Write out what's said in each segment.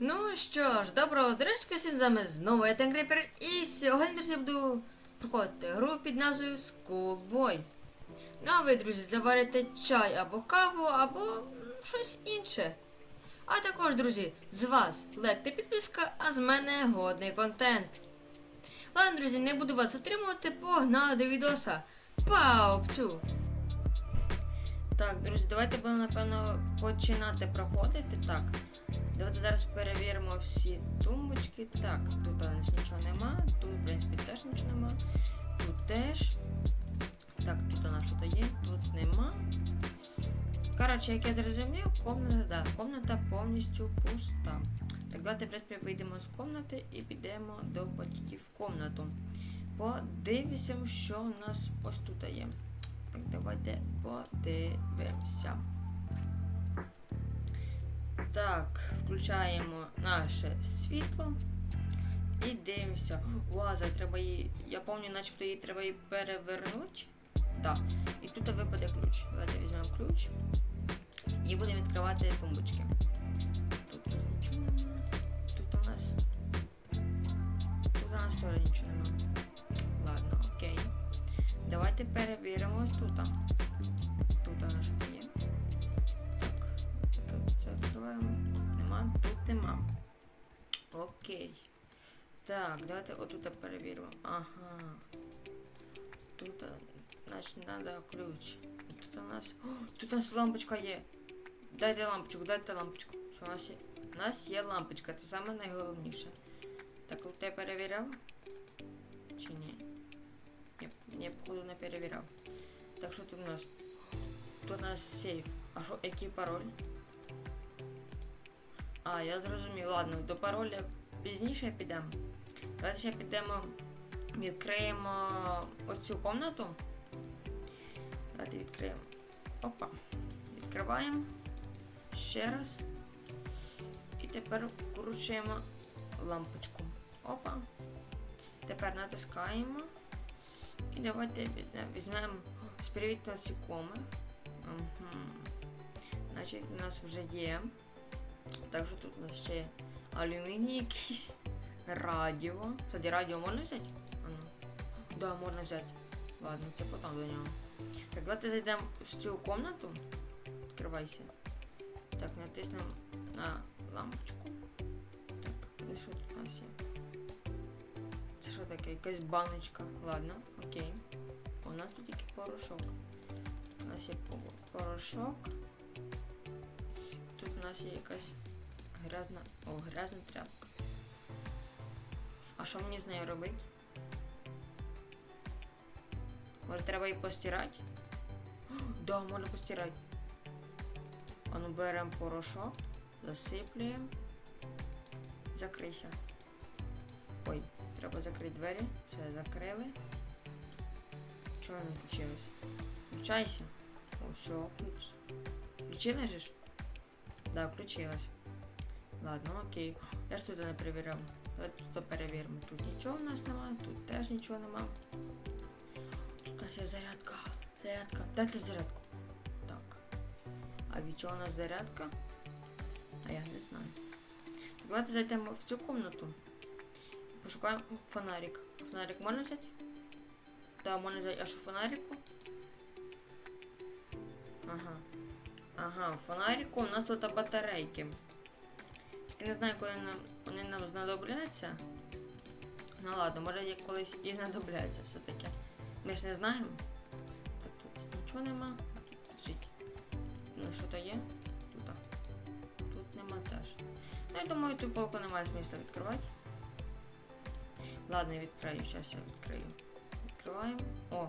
Ну що ж, доброго здоров'я всім з вами знову я Тенгріпер і сьогодні я буду проходити гру під назвою Schoolboy. Ну а ви, друзі, заварите чай або каву, або щось інше. А також, друзі, з вас та підписка, а з мене годний контент. Ладно, друзі, не буду вас затримувати, погнали до відоса. Паупцю! Так, друзі, давайте будемо, напевно, починати проходити. Так. Давайте зараз перевіримо всі тумбочки. Так, тут у нас нічого нема, тут, в принципі, теж нічого нема. Тут теж. Так, тут у нас що-то є, тут нема. Коротше, як я зрозумів, комната, да, комната повністю пуста. Так, давайте, в принципі, вийдемо з комнати і підемо до батьків в комнату. Подивимося, що у нас ось тут є. Давайте подивимося. Так, включаємо наше світло і дивимося. Ваза, треба її. Я пам'ятаю, начебто її треба її перевернути. Так. І тут випаде ключ. Давайте візьмемо ключ і будемо відкривати тумбочки. Тут у нас нічого немає. Тут у нас. Тут у нас теж нічого немає. Ладно, окей. Давайте перевіримо ось тут. Тут що є. Так, це відкриваємо. Тут нема, тут нема. Окей. Так, давайте отут перевіримо. Ага. Тут, значить, треба ключ. Тут у нас. О, тут у нас лампочка є. Дайте лампочку, дайте лампочку. Що у нас є? У нас є лампочка, це саме найголовніше. Так, от я перевіряв? Походу не перевіряв. Так, що тут у нас? Тут у нас сейф. А що, який пароль? А, я зрозумів. Ладно, до пароля пізніше підемо. Давайте ще підемо, відкриємо ось цю комнату. Давайте відкриємо. Опа. Відкриваємо. Ще раз. І тепер вкручуємо лампочку. Опа. Тепер натискаємо. І давайте візьмемо- спірвіт насікомих. Угу. Значить, у нас вже є. Так що тут у нас ще алюміній якийсь. Радіо. Кстати, радіо можна взяти? А ну. Да, можна взяти. Ладно, це потім до нього. Так, давайте зайдемо в цю комнату. Відкривайся. Так, натиснемо на лампочку. Так, і що тут у нас є? Таке? Якась баночка. Ладно, окей. У нас тут тільки порошок. У нас є порошок. Тут у нас є якась грязна. О, грязна тряпка. А що мені з нею робити? Може треба її постирати? Да, можна постирати. А ну беремо порошок, засиплюємо. Закрийся. Ой, треба закрити двері. Все, закрили. Чого не включилось? Включайся. О, все, включ. Включилась же? Да, включилась. Ладно, окей. Я ж тут не перевіряв. Давайте тут перевіримо. Тут нічого в нас немає, тут теж нічого немає. Тут у нас є зарядка. Зарядка. Дайте зарядку. Так. А від чого у нас зарядка? А я не знаю. Так, давайте зайдемо в цю комнату. Пошукаємо О, фонарик. Фонарик можна взяти? Да, можна взяти. А що в фонарику? Ага. Ага, фонарику у нас тут батарейки. Я не знаю, коли нам, вони нам знадобляться. Ну ладно, може як колись і знадобляться все-таки. Ми ж не знаємо. Так, тут нічого нема. Тут. Ну, що то є? Тут. Тут нема теж. Ну, я думаю, ту полку немає смисла відкривати. Ладно, я відкрию, зараз я відкрию. Відкриваємо. О!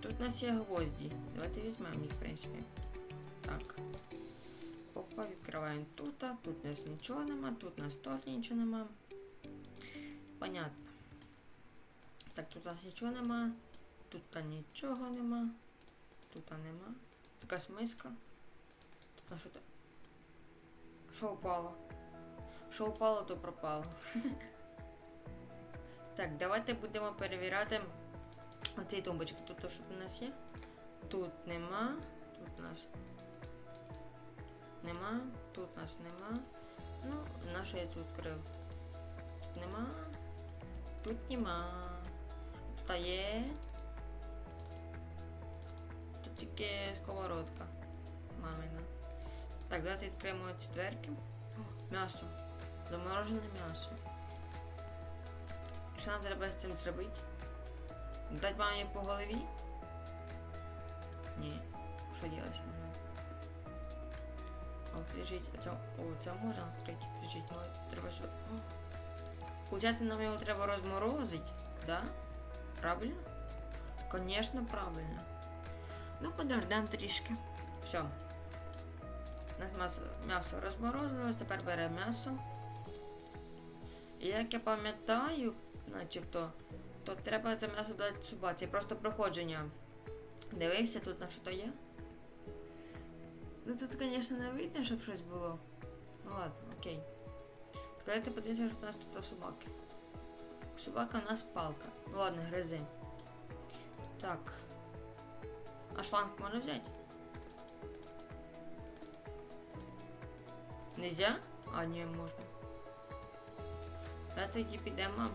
Тут у нас є гвозді. Давайте візьмемо їх, в принципі. Так. Опа, відкриваємо тут. Тут у нас нічого нема, тут у нас теж нічого нема. Понятно. Так, тут у нас нічого нема. Тут та нічого нема. Тут та нема. Така смиска. Тут на що то. Що упало? Що упало, то пропало. Так, давайте будемо перевіряти оці тумбочки. Тут то, що у нас є. Тут нема. Тут у нас нема. Тут у нас нема. Ну, на що я це відкрив? Тут нема. Тут нема. Тут є. Тут тільки сковородка. Мамина. Так, давайте відкриємо ці дверки. О, м'ясо. Заморожене м'ясо. Що нам треба з цим зробити? Дать мамі по голові? Ні. Що делать? О, подождіть, це, о, це можна відкрити. Подождіть, ну, треба сюди. Получається, нам його треба розморозити, да? Правильно? Конечно, правильно. Ну, подождемо трішки. Все. У нас м'ясо, м'ясо розморозилось, тепер беремо м'ясо. Як я пам'ятаю, начебто, то треба це м'ясо дати собаці. Просто проходження. Дивився тут на що то є. Ну тут, звісно, не видно, щоб щось було. Ну ладно, окей. Так давайте подивимося, що у нас тут собаки. Собака у нас палка. Ну ладно, гризи. Так. А шланг можна взяти? Нельзя? А, ні, можна. Та тоді підемо.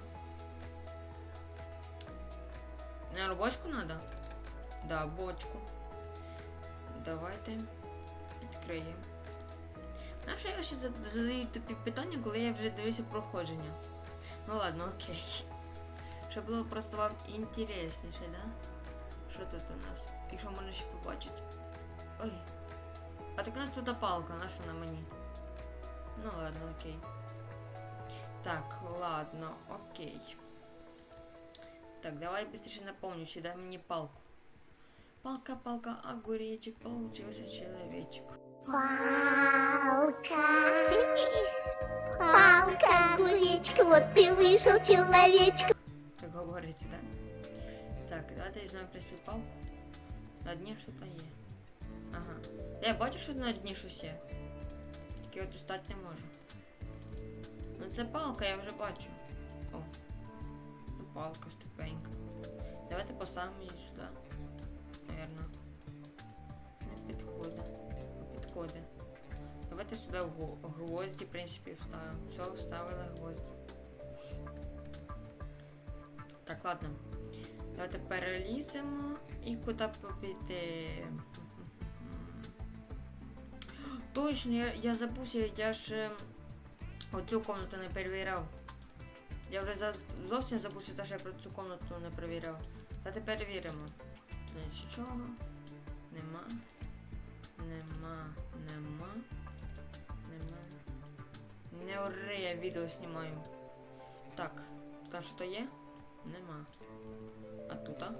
На бочку надо? Да, бочку. Давайте відкриємо. Нащо я ще зад- задаю тобі питання, коли я вже дивився проходження? Ну ладно, окей. Щоб було просто вам інтересніше, да? Що тут у нас? І що можна ще побачити? Ой. А так у нас тут палка, на що на мені? Ну ладно, окей. Так, ладно, окей. Так, давай быстрее напомню, дай мне палку. Палка, палка, огуречек, получился человечек. Палка, палка, огуречка, вот ты вышел, человечек. Так говорится, да? Так, давайте візьмемо, в принципі, палку. На дні щось є. Ага. Я бачу, що на дні щось є. Тільки от достати не можу. Ну це палка, я вже бачу. О. Палка, ступенька. Давайте поставимо її сюди. Наверно. Не підходить. Підходить. Давайте сюди гво- гвозді, в принципі, вставимо. Все, вставили гвозді. Так, ладно. Давайте переліземо і куди попіти. Точно, я, я забувся, я ж е, оцю комнату не перевіряв. Я вже зовсім забувся, що я про цю комнату не перевіряв. Давайте перевіримо. Тут нічого. Нема. Нема. Нема. Нема. Не ори, я відео знімаю. Так, тут що є? Нема. А тут, а?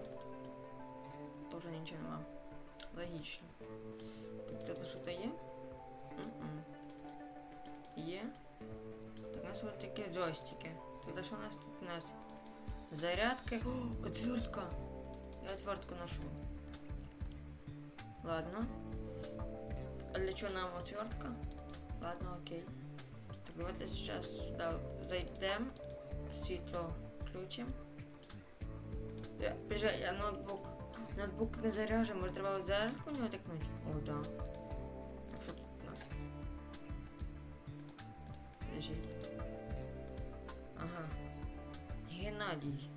Тоже нічого нема. Логічно. Тут що то є? Є. Так, у нас вот такі джойстики. Тогда що у нас тут у нас? Зарядки. О, отвертка. Я отвертку ношу. Ладно. А для чего нам отвертка? Ладно, окей. Так, давайте сейчас сюда зайдем. Світло включим. Я, приезжай, я ноутбук. Ноутбук не заряжен, може треба зарядку у нього тикнути? О, да. Геннадій.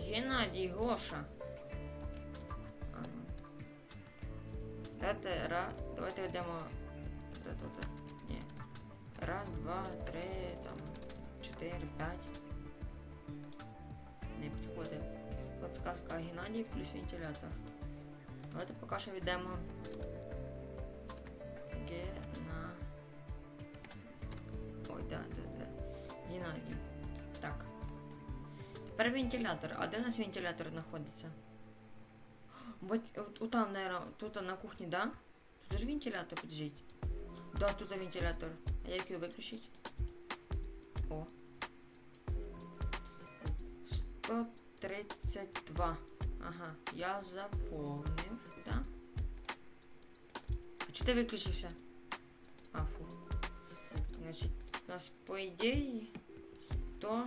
Геннадій, Гоша. Ага. Давайте, ра... Давайте ведемо. Ні. Раз, два, три, там, чотири, п'ять. Не підходить. Подсказка Геннадій плюс вентилятор. Давайте поки що йдемо. Тепер вентилятор. А де у нас вентилятор знаходиться? Вот, там, наверное, тут на кухні, да? Тут же вентилятор, подождіть. Да, тут за вентилятор. А як його виключить? О. 132. Ага, я заповнив, да? А чи ти виключився? А, фу. Значить, у нас по ідеї 100.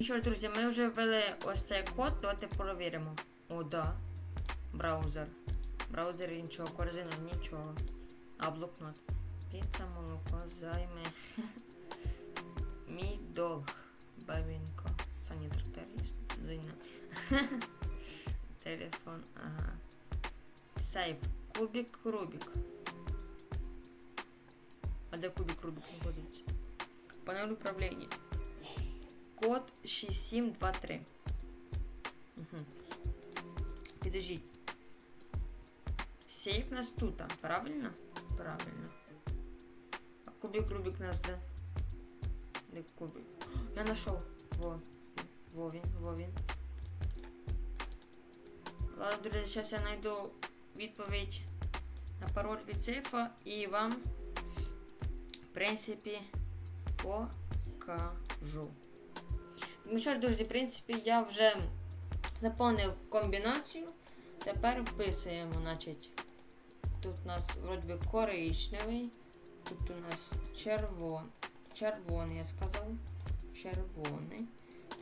Ой, 100. Ну що ж, друзі, ми вже ввели ось цей код, давайте перевіримо. О, да. Браузер. Браузер нічого, корзина нічого. А блокнот. Піца, молоко. займе мій долг. Бабінко. Сані тракторист. Зайна. Телефон. Ага. Сейф. Кубик Рубик. А де кубик Рубик знаходиться? Панель управління. Код 6723. Угу. Підождіть. Сейф нас тут, правильно? Правильно. А кубик Рубик нас де? Де кубик? Я знайшов. Во. Во він. Ладно, друзі, зараз я знайду відповідь на пароль від сейфа і вам, в принципі, покажу. Ну що ж, друзі, в принципі, я вже заповнив комбінацію. Тепер вписуємо, значить, тут у нас вроді би коричневий, тут у нас червон, червоний, я сказав. Червоний.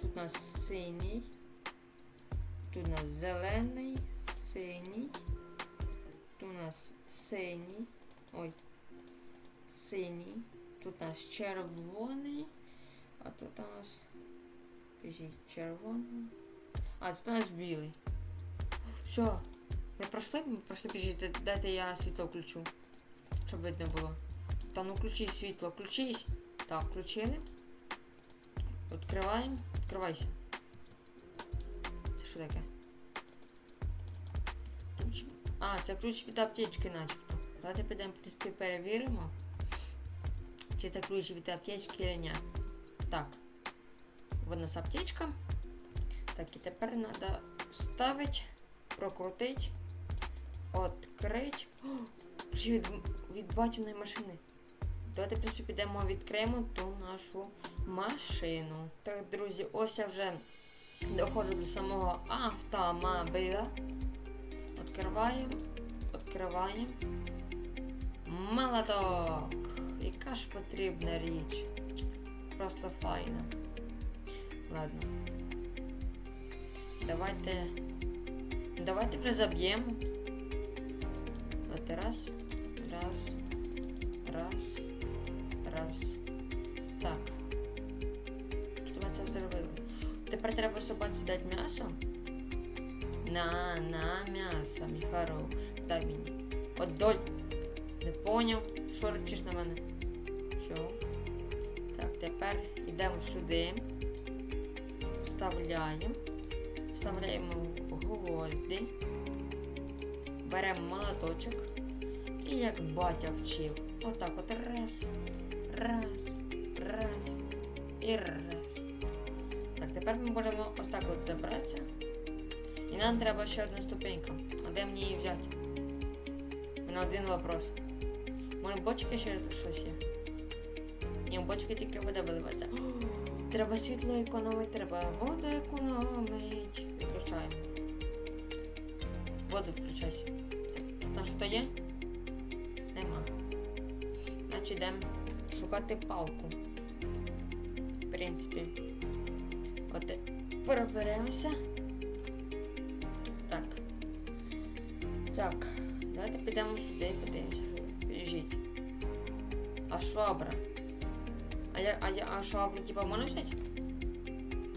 Тут у нас синій. Тут у нас зелений, синій. Тут у нас синій. Ой. Синій. Тут у нас червоний. А тут у нас. Пишіть, червоний. А, тут у нас білий. Все. Ми пройшли? Пройшли, біжіть. Дайте я світло включу. Щоб видно було. Та ну включи світло, включись. Так, включили. Відкриваємо. Відкривайся. Це що таке? Ключ. А, це ключ від аптечки начебто. Давайте підемо перевіримо. Чи це ключ від аптечки чи ні. Так. У нас аптечка. Так, і тепер треба вставити, прокрутити, відкрити. О, від, від батіної машини. Давайте, в принципі, підемо відкриємо ту нашу машину. Так, друзі, ось я вже доходжу до самого автомобіля. Відкриваємо, відкриваємо. Молоток. Яка ж потрібна річ. Просто файна. Ладно. Давайте. Давайте вже заб'ємо. Давайте раз. Раз. Раз. Раз. Так. Що ми це зробили? Тепер треба собаці дати м'ясо. На, на м'ясо, мій хорош. Дай мені. От доль. Не поняв. Що речиш на мене? Все. Так, тепер йдемо сюди. Вставляємо. Вставляємо гвозді. Беремо молоточок. І як батя вчив. Отак от раз. Раз. Раз. І раз. Так, тепер ми можемо ось так от забратися. І нам треба ще одна ступенька. А де мені її взяти? Мене один вопрос. Може бочки ще щось є? Ні, бочки тільки вода виливається. Треба світло економити, треба воду економити. Відключаємо. Воду включайся. На що то є? Нема. Значить йдемо шукати палку. В принципі. От переберемося. Так. Так. Давайте підемо сюди і подивимося. Біжіть. А швабра? А я, а я, а швабру типа можна взяти?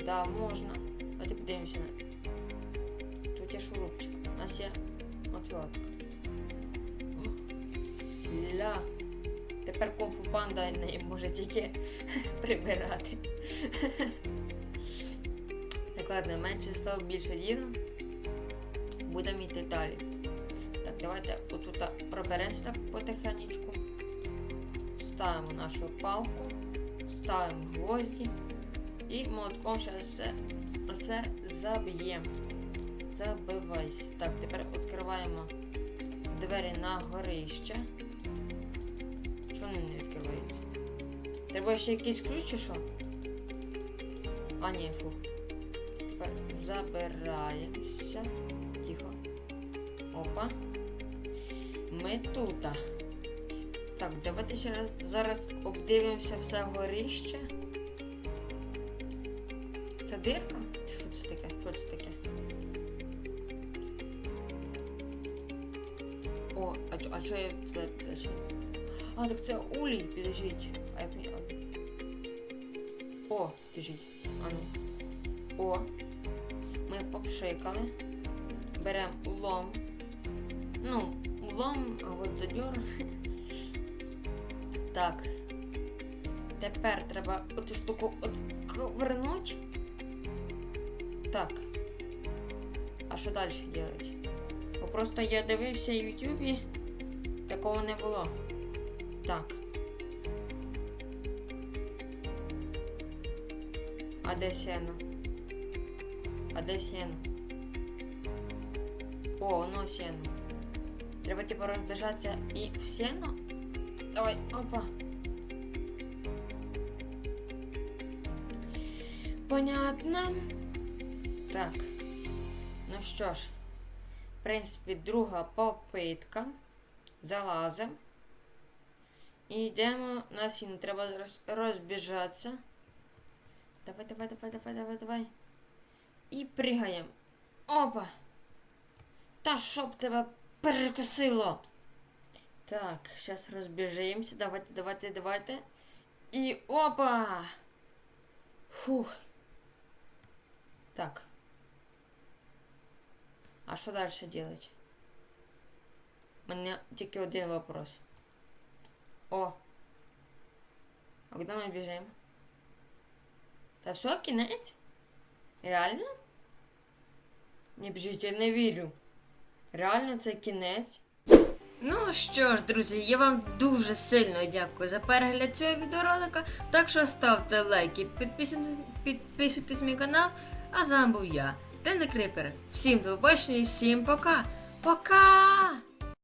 Да, можна. Давайте подивимося на. Тут є шурупчик. У нас є отвертка. Ля. Тепер конфу панда не може тільки прибирати. Так, ладно, менше стало більше діло. Будемо йти далі. Так, давайте отут проберемося так потихенечку. Вставимо нашу палку, вставимо гвозді і молотком ще все оце заб'ємо. Забивайся. Так, тепер відкриваємо двері на горище. Чому вони не відкриваються? Треба ще якийсь ключ чи що? А, ні, фу. Тепер забираємося. Тихо. Опа. Ми тут. Так, давайте зараз обдивимося все горище. Це дирка? Що це таке? Що це таке? О, а, чо- а що я тут? а що- так це улій, підождіть. А я пам'ятаю. О, підождіть. А ну. О. Ми попшикали. Беремо лом. Ну, лом, гвоздодьор. Так. Тепер треба оцю штуку вернуть. Так. А що далі робити? Бо просто я дивився в Ютубі, такого не було. Так. А де сено? А де сено? О, воно сено. Треба типу розбіжатися і в сено? Давай, опа. Понятно. Так. Ну що ж, в принципі, друга попитка. Залазимо. І йдемо на сіно. Треба розбіжатися. Давай, давай, давай, давай, давай, давай. І пригаємо. Опа! Та щоб тебе перекосило. Так, зараз розбіжимося. Давайте, давайте, давайте. І опа! Фух. Так. А що далі делать? У мене тільки один вопрос. О. А куди ми біжимо? Та що, кінець? Реально? Не біжіть, я не вірю. Реально це кінець. Ну що ж, друзі, я вам дуже сильно дякую за перегляд цього відеоролика. Так що ставте лайки, підписуйтесь, підписуйтесь мій канал. А з вами був я, Тена Крипер. Всім до побачення і всім пока. Пока!